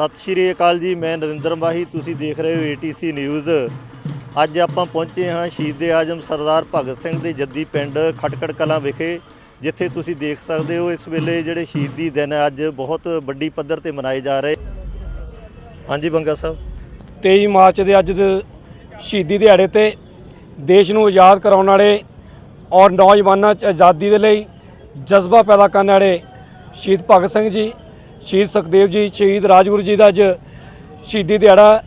ਸਤਿ ਸ਼੍ਰੀ ਅਕਾਲ ਜੀ, ਮੈਂ ਨਰਿੰਦਰ ਮਾਹੀ, ਤੁਸੀਂ ਦੇਖ ਰਹੇ ਹੋ ਏਟੀਸੀ ਨਿਊਜ਼ ਅੱਜ ਆਪਾਂ ਪਹੁੰਚੇ ਹਾਂ ਸ਼ਹੀਦ ਆਜਮ ਸਰਦਾਰ ਭਗਤ ਸਿੰਘ ਦੇ ਜੱਦੀ ਪਿੰਡ ਖਟਕੜ ਕਲਾਂ ਵਿਖੇ, ਜਿੱਥੇ ਤੁਸੀਂ ਦੇਖ ਸਕਦੇ ਹੋ ਇਸ ਵੇਲੇ ਜਿਹੜੇ ਸ਼ਹੀਦੀ ਦਿਨ ਹੈ ਅੱਜ ਬਹੁਤ ਵੱਡੀ ਪੱਧਰ ਤੇ ਮਨਾਏ ਜਾ ਰਹੇ। ਹਾਂਜੀ, ਬੰਗਾ ਸਾਹਿਬ। 23 ਮਾਰਚ ਦੇ ਅੱਜ ਦੇ ਸ਼ਹੀਦੀ ਦਿਹਾੜੇ ਤੇ ਦੇਸ਼ ਨੂੰ ਆਜ਼ਾਦ ਕਰਾਉਣ ਵਾਲੇ ਔਰ ਨੌਜਵਾਨਾਂ 'ਚ ਆਜ਼ਾਦੀ ਦੇ ਲਈ ਜਜ਼ਬਾ ਪੈਦਾ ਕਰਨ ਵਾਲੇ ਸ਼ਹੀਦ ਭਗਤ ਸਿੰਘ ਜੀ ਸ਼ਹੀਦ ਸੁਖਦੇਵ ਜੀ, ਸ਼ਹੀਦ ਰਾਜਗੁਰੂ ਜੀ ਦਾ ਅੱਜ ਸ਼ਹੀਦੀ ਦਿਹਾੜਾ।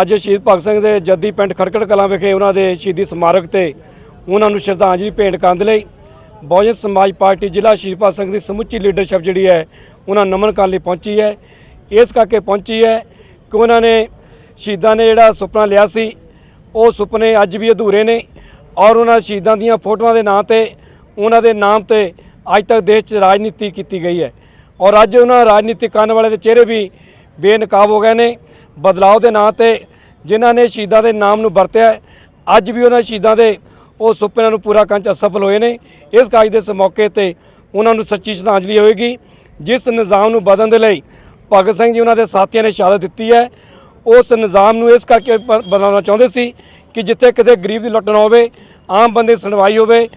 ਅੱਜ ਸ਼ਹੀਦ ਭਗਤ ਸਿੰਘ ਦੇ ਜੱਦੀ ਪਿੰਡ ਖੜਕੜ ਕਲਾਂ ਵਿਖੇ ਉਹਨਾਂ ਦੇ ਸ਼ਹੀਦੀ ਸਮਾਰਕ ਤੇ ਉਹਨਾਂ ਨੂੰ ਸ਼ਰਧਾਂਜਲੀ ਭੇਂਟ ਕਰਨ ਦੇ ਲਈ ਬਹੁਜਨ ਸਮਾਜ ਪਾਰਟੀ ਜ਼ਿਲ੍ਹਾ ਸ਼ਹੀਦ ਭਗਤ ਸਿੰਘ ਦੀ ਸਮੁੱਚੀ ਲੀਡਰਸ਼ਿਪ ਜਿਹੜੀ ਹੈ, ਉਹਨਾਂ ਨਮਨ ਕਰਨ ਲਈ ਪਹੁੰਚੀ ਹੈ। ਇਸ ਕਰਕੇ ਪਹੁੰਚੀ ਹੈ ਕਿ ਉਹਨਾਂ ਨੇ ਸ਼ਹੀਦਾਂ ਨੇ ਜਿਹੜਾ ਸੁਪਨਾ ਲਿਆ ਸੀ, ਉਹ ਸੁਪਨੇ ਅੱਜ ਵੀ ਅਧੂਰੇ ਨੇ ਔਰ ਉਹਨਾਂ ਸ਼ਹੀਦਾਂ ਦੀਆਂ ਫੋਟੋਆਂ ਦੇ ਨਾਂ ਤੇ, ਉਹਨਾਂ ਦੇ ਨਾਮ ਤੇ ਅੱਜ ਤੱਕ ਦੇਸ਼ 'ਚ ਰਾਜਨੀਤੀ ਕੀਤੀ ਗਈ ਹੈ। ਔਰ ਅੱਜ ਉਹਨਾਂ ਰਾਜਨੀਤਿਕ ਕਰਨ ਵਾਲੇ ਦੇ ਚਿਹਰੇ ਵੀ ਬੇਨਕਾਬ ਹੋ ਗਏ ਨੇ। ਬਦਲਾਅ ਦੇ ਨਾਂ ਤੇ ਜਿਨ੍ਹਾਂ ਨੇ ਸ਼ਹੀਦਾਂ ਦੇ ਨਾਮ ਨੂੰ ਵਰਤਿਆ ਅੱਜ ਵੀ ਉਹਨਾਂ ਸ਼ਹੀਦਾਂ ਦੇ ਉਹ ਸੁਪਨਿਆਂ ਨੂੰ ਪੂਰਾ ਕਰਨ 'ਚ ਅਸਫਲ ਹੋਏ ਨੇ। ਇਸ ਕਾਜ ਦੇ ਇਸ ਮੌਕੇ ਤੇ ਉਹਨਾਂ ਨੂੰ ਸੱਚੀ ਸ਼ਰਧਾਂਜਲੀ ਹੋਏਗੀ, ਜਿਸ ਨਿਜ਼ਾਮ ਨੂੰ ਬਦਲਣ ਦੇ ਲਈ ਭਗਤ ਸਿੰਘ ਜੀ ਉਹਨਾਂ ਦੇ ਸਾਥੀਆਂ ਨੇ ਸ਼ਹਾਦਤ ਦਿੱਤੀ ਹੈ। ਉਸ ਨਿਜ਼ਾਮ ਨੂੰ ਇਸ ਕਰਕੇ ਬ- ਬਦਲਾਉਣਾ ਚਾਹੁੰਦੇ ਸੀ ਕਿ ਜਿੱਥੇ ਕਿਤੇ ਗਰੀਬ ਦੀ ਲੁੱਟ ਨਾ ਹੋਵੇ, ਆਮ ਬੰਦੇ ਦੀ ਸੁਣਵਾਈ ਹੋਵੇ।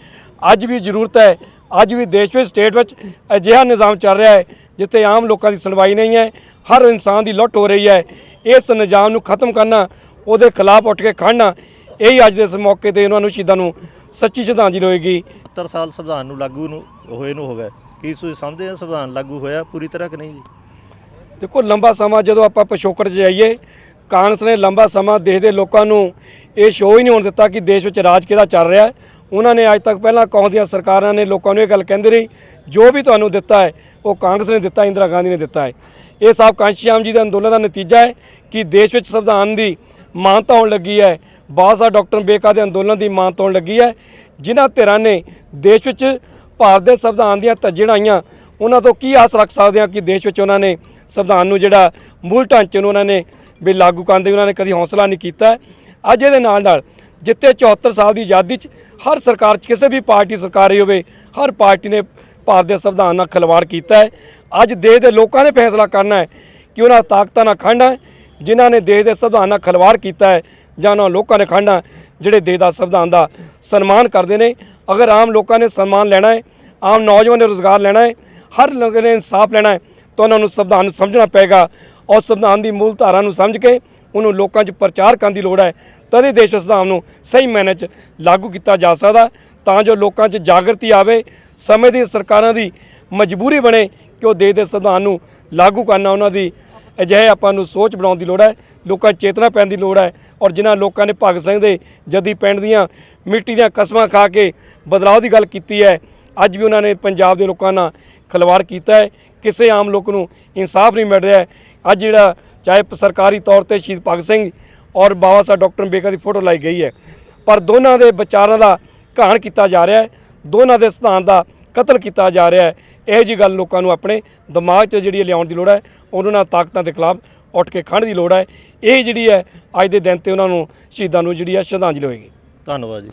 ਅੱਜ ਵੀ ਜ਼ਰੂਰਤ ਹੈ ਅੱਜ ਵੀ ਦੇਸ਼ ਵਿੱਚ ਸਟੇਟ ਵਿੱਚ ਅਜਿਹਾ ਨਿਜ਼ਾਮ ਚੱਲ ਰਿਹਾ ਹੈ ਜਿੱਥੇ ਆਮ ਲੋਕਾਂ ਦੀ ਸੁਣਵਾਈ ਨਹੀਂ ਹੈ ਹਰ ਇਨਸਾਨ ਦੀ ਲੁੱਟ ਹੋ ਰਹੀ ਹੈ। ਇਸ ਨਿਜ਼ਾਮ ਨੂੰ ਖਤਮ ਕਰਨਾ ਉਹਦੇ ਖਿਲਾਫ ਉੱਠ ਕੇ ਖੜਨਾ ਇਹੀ ਅੱਜ ਦੇ ਇਸ ਮੌਕੇ ਤੇ ਉਹਨਾਂ ਨੂੰ ਸ਼ਹੀਦਾਂ ਨੂੰ ਸੱਚੀ ਸ਼ਰਧਾਂਜਲੀ ਹੋਏਗੀ। 70 ਸਾਲ ਸੰਵਿਧਾਨ ਨੂੰ ਲਾਗੂ ਨੂੰ ਹੋਏ ਨੂੰ ਹੋ ਗਏ ਕੀ ਤੁਸੀਂ ਸਮਝਦੇ ਹੋ ਸੰਵਿਧਾਨ ਲਾਗੂ ਹੋਇਆ ਪੂਰੀ ਤਰ੍ਹਾਂ ਕਿ ਨਹੀਂ ਜੀ? ਦੇਖੋ ਲੰਬਾ ਸਮਾਂ ਜਦੋਂ ਆਪਾਂ ਪਿਛੋਕੜ 'ਚ ਜਾਈਏ ਕਾਂਗਰਸ ਨੇ ਲੰਬਾ ਸਮਾਂ ਦੇਸ਼ ਦੇ ਲੋਕਾਂ ਨੂੰ ਇਹ ਸ਼ੋਅ ਹੀ ਨਹੀਂ ਹੋਣ ਦਿੱਤਾ ਕਿ ਦੇਸ਼ ਵਿੱਚ ਰਾਜ ਕਿਹਦਾ ਚੱਲ ਰਿਹਾ ਹੈ। ਉਹਨਾਂ ਨੇ ਅੱਜ ਤੱਕ ਪਹਿਲਾਂ ਕਾਂਗਰਸ ਦੀਆਂ ਸਰਕਾਰਾਂ ਨੇ ਲੋਕਾਂ ਨੂੰ ਇਹ ਗੱਲ ਕਹਿੰਦੇ ਰਹੀ, ਜੋ ਵੀ ਤੁਹਾਨੂੰ ਦਿੱਤਾ ਹੈ, ਉਹ ਕਾਂਗਰਸ ਨੇ ਦਿੱਤਾ, ਇੰਦਰਾ ਗਾਂਧੀ ਨੇ ਦਿੱਤਾ ਹੈ। ਇਹ ਸਾਹਿਬ ਕਾਂਸ਼ੀਆਮ ਜੀ ਦੇ ਅੰਦੋਲਨ ਦਾ ਨਤੀਜਾ ਹੈ ਕਿ ਦੇਸ਼ ਵਿੱਚ ਸੰਵਿਧਾਨ ਦੀ ਮਾਨਤਾ ਹੋਣ ਲੱਗੀ ਹੈ ਬਾਬਾ ਡਾਕਟਰ ਅੰਬੇਡਕਰ ਦੇ ਅੰਦੋਲਨ ਦੀ ਮਾਨਤਾ ਹੋਣ ਲੱਗੀ ਹੈ, ਜਿਨ੍ਹਾਂ ਧਿਰਾਂ ਨੇ ਦੇਸ਼ ਵਿੱਚ ਭਾਰਤ ਦੇ ਸੰਵਿਧਾਨ ਦੀਆਂ ਧੱਜਣ ਆਈਆਂ ਉਹਨਾਂ ਤੋਂ ਕੀ ਆਸ ਰੱਖ ਸਕਦੇ ਹਾਂ ਕਿ ਦੇਸ਼ ਵਿੱਚ ਉਹਨਾਂ ਨੇ ਸੰਵਿਧਾਨ ਨੂੰ ਜਿਹੜਾ ਮੂਲ ਢਾਂਚੇ ਨੂੰ ਉਹਨਾਂ ਨੇ ਵੀ ਲਾਗੂ ਕਰਨ ਦੇ ਉਹਨਾਂ ਨੇ ਕਦੀ ਹੌਸਲਾ ਨਹੀਂ ਕੀਤਾ। ਅੱਜ ਇਹਦੇ ਨਾਲ ਨਾਲ ਜਿੱਥੇ 74 ਸਾਲ ਦੀ ਆਜ਼ਾਦੀ 'ਚ ਹਰ ਸਰਕਾਰ 'ਚ ਕਿਸੇ ਵੀ ਪਾਰਟੀ ਸਰਕਾਰ ਰਹੀ ਹੋਵੇ, ਹਰ ਪਾਰਟੀ ਨੇ ਭਾਰਤ ਦੇ ਸੰਵਿਧਾਨ ਨਾਲ ਖਿਲਵਾੜ ਕੀਤਾ ਹੈ। ਅੱਜ ਦੇਸ਼ ਦੇ ਲੋਕਾਂ ਨੇ ਫੈਸਲਾ ਕਰਨਾ ਹੈ ਕਿ ਉਹਨਾਂ ਤਾਕਤਾਂ ਨਾਲ ਖੜਨਾ ਹੈ, ਜਿਨ੍ਹਾਂ ਨੇ ਦੇਸ਼ ਦੇ ਸੰਵਿਧਾਨ ਨਾਲ ਖਿਲਵਾੜ ਕੀਤਾ ਹੈ ਜਾਂ ਉਹਨਾਂ ਲੋਕਾਂ ਨੇ ਖੜਨਾ ਜਿਹੜੇ ਦੇਸ਼ ਦਾ ਸੰਵਿਧਾਨ ਦਾ ਸਨਮਾਨ ਕਰਦੇ ਨੇ। ਅਗਰ ਆਮ ਲੋਕਾਂ ਨੇ ਸਨਮਾਨ ਲੈਣਾ ਹੈ, ਆਮ ਨੌਜਵਾਨ ਨੇ ਰੋਜ਼ਗਾਰ ਲੈਣਾ ਹੈ, ਹਰ ਲੋਕਾਂ ਨੇ ਇਨਸਾਫ ਲੈਣਾ ਹੈ ਤਾਂ ਉਹਨਾਂ ਨੂੰ ਸੰਵਿਧਾਨ ਨੂੰ ਸਮਝਣਾ ਪਏਗਾ। ਔਰ ਸੰਵਿਧਾਨ ਦੀ ਮੂਲ ਧਾਰਾ ਨੂੰ ਸਮਝ ਕੇ ਉਹਨੂੰ ਲੋਕਾਂ 'ਚ ਪ੍ਰਚਾਰ ਕਰਨ ਦੀ ਲੋੜ ਹੈ। ਤਦੇ ਦੇਸ਼ ਸੰਵਿਧਾਨ ਨੂੰ ਸਹੀ ਮੈਨੇ 'ਚ ਲਾਗੂ ਕੀਤਾ ਜਾ ਸਕਦਾ। ਤਾਂ ਜੋ ਲੋਕਾਂ 'ਚ ਜਾਗਰਤੀ ਆਵੇ, ਸਮੇਂ ਦੀ ਸਰਕਾਰਾਂ ਦੀ ਮਜਬੂਰੀ ਬਣੇ ਕਿ ਉਹ ਦੇਸ਼ ਦੇ ਸੰਵਿਧਾਨ ਨੂੰ ਲਾਗੂ ਕਰਨਾ ਉਹਨਾਂ ਦੀ ਅਜਿਹੇ ਆਪਾਂ ਨੂੰ ਸੋਚ ਬਣਾਉਣ ਦੀ ਲੋੜ ਹੈ। ਲੋਕਾਂ 'ਚ ਚੇਤਨਾ ਪੈਣ ਦੀ ਲੋੜ ਹੈ। ਔਰ ਜਿਨ੍ਹਾਂ ਲੋਕਾਂ ਨੇ ਭਗਤ ਸਿੰਘ ਦੇ ਜੱਦੀ ਪਿੰਡ ਦੀਆਂ ਮਿੱਟੀ ਦੀਆਂ ਕਸਮਾਂ ਖਾ ਕੇ ਬਦਲਾਅ ਦੀ ਗੱਲ ਕੀਤੀ ਹੈ, ਅੱਜ ਵੀ ਉਹਨਾਂ ਨੇ ਪੰਜਾਬ ਦੇ ਲੋਕਾਂ ਨਾਲ ਖਿਲਵਾੜ ਕੀਤਾ ਹੈ। ਕਿਸੇ ਆਮ ਲੋਕ ਨੂੰ ਇਨਸਾਫ ਨਹੀਂ ਮਿਲ ਰਿਹਾ ਅੱਜ ਜਿਹੜਾ ਚਾਹੇ ਸਰਕਾਰੀ ਤੌਰ ਤੇ ਸ਼ਹੀਦ ਭਗਤ ਸਿੰਘ ਔਰ ਬਾਬਾ ਸਾਹਿਬ ਡਾਕਟਰ ਅੰਬੇਡਕਰ ਦੀ ਫੋਟੋ ਲਾਈ ਗਈ ਹੈ। ਪਰ ਦੋਨਾਂ ਦੇ ਵਿਚਾਰਾਂ ਦਾ ਘਾਣ ਕੀਤਾ ਜਾ ਰਿਹਾ ਹੈ, ਦੋਨਾਂ ਦੇ ਸਿਧਾਂਤ ਦਾ ਕਤਲ ਕੀਤਾ ਜਾ ਰਿਹਾ ਹੈ। ਇਹ ਜੀ ਗੱਲ ਲੋਕਾਂ ਨੂੰ ਆਪਣੇ ਦਿਮਾਗ 'ਚ ਜਿਹੜੀ ਲਿਆਉਣ ਦੀ ਲੋੜ ਹੈ, ਉਹਨਾਂ ਨਾਲ ਤਾਕਤਾਂ ਦੇ ਖਿਲਾਫ ਉੱਠ ਕੇ ਖੜ੍ਹਨ ਦੀ ਲੋੜ ਹੈ। ਇਹ ਜਿਹੜੀ ਹੈ, ਅੱਜ ਦੇ ਦਿਨ ਤੇ ਉਹਨਾਂ ਨੂੰ ਸ਼ਹੀਦਾਂ ਨੂੰ ਜਿਹੜੀ ਹੈ ਸ਼ਰਧਾਂਜਲੀ ਹੋਏਗੀ। ਧੰਨਵਾਦ ਜੀ।